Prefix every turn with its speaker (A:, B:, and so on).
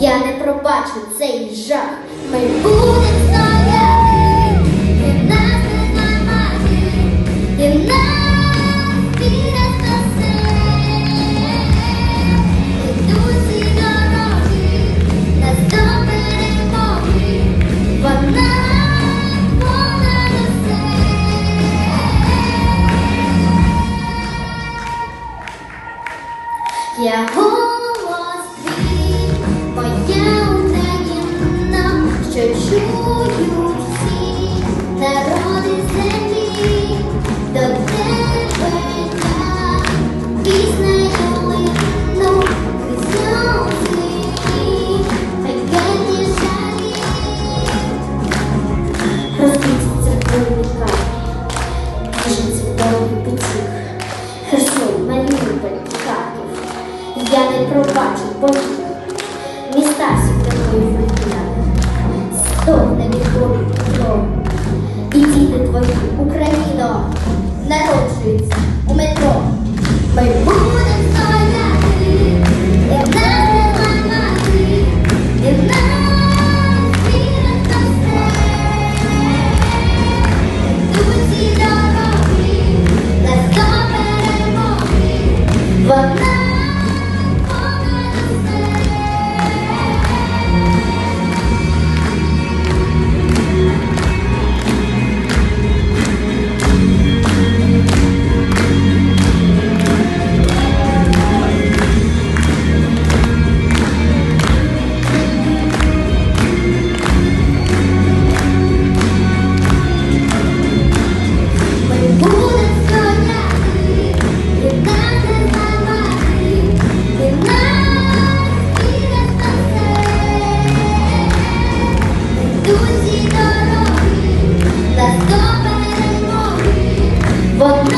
A: я не пробачу цей жах. Ми будем стояти, і в нас не магії, і в нас. Ідуть нас до перемоги, вона. Я bate, ponto. But